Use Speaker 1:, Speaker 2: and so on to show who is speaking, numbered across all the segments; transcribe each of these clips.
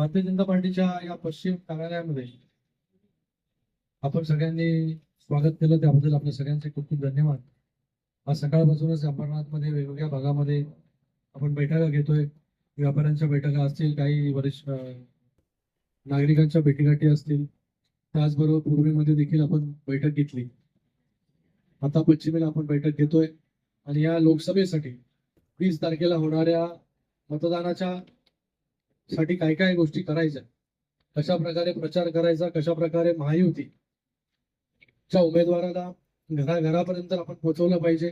Speaker 1: भारतीय जनता पार्टीच्या या पश्चिम कार्यालयामध्ये आपण सगळ्यांनी स्वागत केलं. त्याबद्दल आपल्या सगळ्यांचे खूप खूप धन्यवाद. आज सकाळपासूनच अंबरनाथमध्ये वेगवेगळ्या भागामध्ये आपण बैठका घेतोय. व्यापाऱ्यांच्या बैठका असतील काही वरिष्ठ नागरिकांच्या भेटीगाठी असतील. त्याचबरोबर पूर्वेमध्ये देखील आपण बैठक घेतली. आता पश्चिमेला आपण बैठक घेतोय. आणि या लोकसभेसाठी वीस तारखेला होणाऱ्या मतदानाच्या साठी काय काय गोष्टी करायच्या? कशा प्रकारे प्रचार करायचा? कशा प्रकारे महायुतीच्या उमेदवाराला घराघरापर्यंत आपण पोहोचवलं पाहिजे.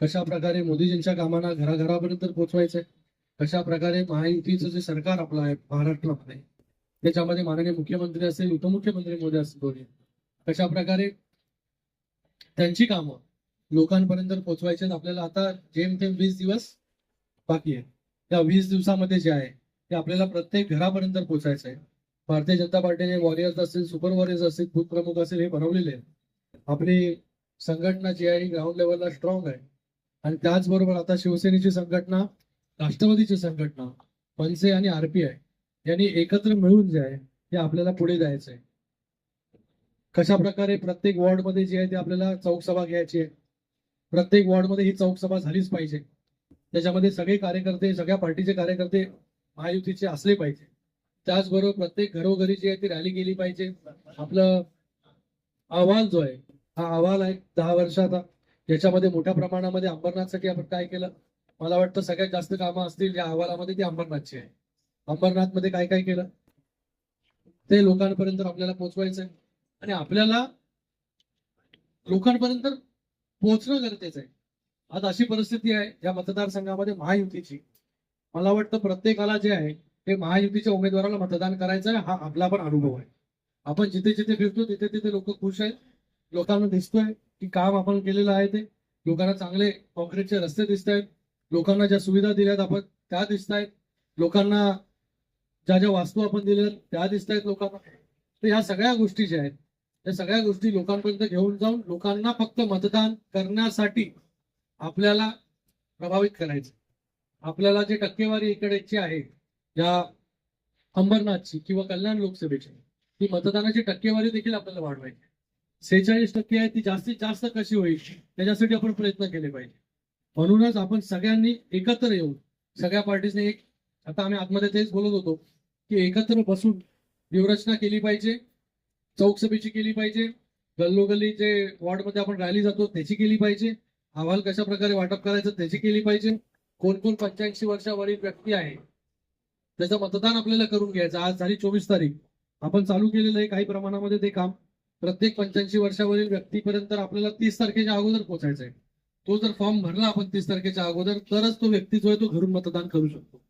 Speaker 1: कशा प्रकारे मोदीजींच्या कामांना घराघरापर्यंत पोहोचवायचंय कशा प्रकारे महायुतीचं जे सरकार आपलं आहे महाराष्ट्रामध्ये त्याच्यामध्ये माननीय मुख्यमंत्री असेल उपमुख्यमंत्री मोदी असतील दोन्ही. कशा प्रकारे त्यांची कामं लोकांपर्यंत पोहोचवायचे आपल्याला आता जेमतेम वीस दिवस बाकी आहे त्या वीस दिवसामध्ये जे आहे हे आपल्याला प्रत्येक घरापर्यंत पोहोचायचं आहे भारतीय जनता पार्टीने वॉरियर्स असतील सुपर वॉरियर्स असतील बूथ प्रमुख असेल हे बनवलेले आहेत. आपली संघटना जी आहे ग्राउंड लेवलला स्ट्रॉंग आहे. आणि त्याचबरोबर आता शिवसेनेची संघटना राष्ट्रवादीची संघटना मनसे आणि आरपीआय यांनी एकत्र मिळून जे आहे ते आपल्याला पुढे जायचं आहे कशा प्रकारे प्रत्येक वॉर्डमध्ये जे आहे ते आपल्याला चौकसभा घ्यायची आहे. प्रत्येक वॉर्डमध्ये ही चौकसभा झालीच पाहिजे. त्याच्यामध्ये सगळे कार्यकर्ते सगळ्या पार्टीचे कार्यकर्ते महायुतीचे असले पाहिजे. त्याचबरोबर प्रत्येक घरोघरी जी आहे ती रॅली गेली पाहिजे. आपलं अहवाल जो आहे हा अहवाल आहे दहा वर्षाचा. याच्यामध्ये मोठ्या प्रमाणामध्ये अंबरनाथसाठी आपण काय केलं? मला वाटतं सगळ्यात जास्त कामं असतील या अहवालामध्ये ती अंबरनाथची आहे. अंबरनाथमध्ये काय काय केलं? ते लोकांपर्यंत आपल्याला पोहोचवायचं आहे आणि आपल्याला लोकांपर्यंत पोहोचणं गरजेचं आहे. आज अशी परिस्थिती आहे या मतदारसंघामध्ये महायुतीची. मला वाटतं प्रत्येकाला जे आहे ते महायुतीच्या उमेदवाराला मतदान करायचं आहे हा आपला पण अनुभव आहे. आपण जिथे जिथे फिरतो तिथे तिथे लोक खुश आहेत. लोकांना दिसतोय की काम आपण केलेलं आहे ते. लोकांना चांगले कॉन्क्रीटचे रस्ते दिसत आहेत. लोकांना ज्या सुविधा दिल्यात आपण त्या दिसत आहेत. लोकांना ज्या ज्या वास्तू आपण दिल्या त्या दिसत आहेत लोकांना. तर ह्या सगळ्या गोष्टी ज्या आहेत त्या सगळ्या गोष्टी लोकांपर्यंत घेऊन जाऊन लोकांना फक्त मतदान करण्यासाठी आपल्याला प्रभावित करायचं आपल्याला जे टक्केवारी इकडेची आहे या अंबरनाथची किंवा कल्याण लोकसभेची ती मतदानाची टक्केवारी देखील आपल्याला वाढवायची सेहेचाळीस टक्के आहे ती जास्तीत जास्त कशी होईल त्याच्यासाठी आपण प्रयत्न केले पाहिजे. म्हणूनच आपण सगळ्यांनी एकत्र येऊन सगळ्या पार्टीजने एक आता आम्ही आतमध्ये तेच बोलत होतो की एकत्र बसून व्यूहरचना केली पाहिजे चौकसभेची केली पाहिजे गल्लोगल्ली जे वॉर्डमध्ये आपण रॅली जातो त्याची केली पाहिजे अहवाल कशा प्रकारे वाटप करायचं त्याची केली पाहिजे. कोण कोण पंच्याऐंशी वर्षावरील व्यक्ती आहे त्याचं मतदान आपल्याला करून घ्यायचं. आज झाली चोवीस तारीख. आपण चालू केलेलं आहे काही प्रमाणामध्ये ते काम. प्रत्येक पंच्याऐंशी वर्षावरील व्यक्तीपर्यंत आपल्याला तीस तारखेच्या अगोदर पोहोचायचा आहे. तो जर फॉर्म भरला आपण तीस तारखेच्या अगोदर तरच तो व्यक्ती जो आहे तो घरून मतदान करू शकतो.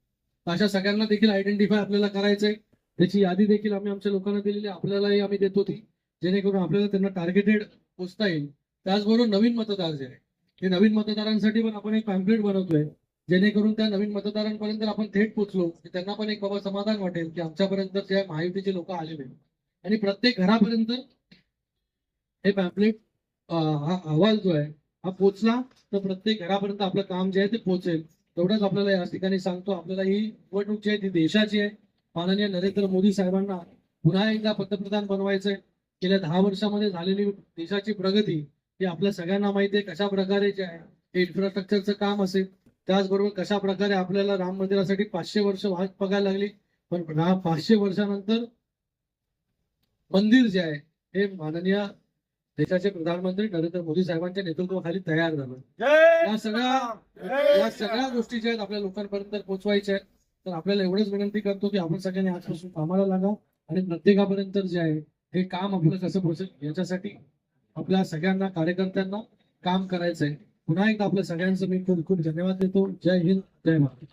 Speaker 1: अशा सगळ्यांना देखील आयडेंटिफाय आपल्याला करायचं आहे त्याची यादी देखील आम्ही आमच्या लोकांना दिलेली आपल्यालाही आम्ही देतो ती. जेणेकरून आपल्याला त्यांना टार्गेटेड पोचता येईल. त्याचबरोबर नवीन मतदार जे आहे ते नवीन मतदारांसाठी पण आपण एक पॅम्पलेट बनवतोय. जेणेकरून त्या नवीन मतदारांपर्यंत आपण थेट पोहोचलो त्यांना पण एक बाबा समाधान वाटेल की आमच्यापर्यंत त्या महायुतीचे लोक आलेले आणि प्रत्येक घरापर्यंत हे पॅम्पलेट हा अहवाल जो आहे हा पोचला तर प्रत्येक घरापर्यंत आपलं काम जे आहे ते पोहोचेल. तेवढंच आपल्याला या ठिकाणी सांगतो. आपल्याला ही निवडणूक जी आहे ती देशाची आहे. माननीय नरेंद्र मोदी साहेबांना पुन्हा एकदा पंतप्रधान बनवायचंय. गेल्या दहा वर्षामध्ये झालेली देशाची प्रगती ही आपल्या सगळ्यांना माहिती आहे कशा प्रकारे जे आहे इन्फ्रास्ट्रक्चरचं काम असेल त्याचबरोबर कशा प्रकारे आपल्याला राम मंदिरासाठी पाचशे वर्ष वाट बघायला लागली? पण पाचशे वर्षानंतर मंदिर जे आहे हे माननीय देशाचे प्रधानमंत्री नरेंद्र मोदी साहेबांच्या नेतृत्वाखाली तयार झालं. या सगळ्या या सगळ्या गोष्टी ज्या आहेत आपल्या लोकांपर्यंत पोहोचवायच्या आहेत. तर आपल्याला एवढंच विनंती करतो की आपण सगळ्यांनी आजपासून कामाला लागा आणि प्रत्येकापर्यंत जे आहे हे काम आपलं कसं पोहोचेल याच्यासाठी आपल्या सगळ्यांना कार्यकर्त्यांना काम करायचंय. पुन्हा एकदा आपल्या सगळ्यांचं मी खूप खूप धन्यवाद देतो. जय हिंद जय महाराष्ट्र.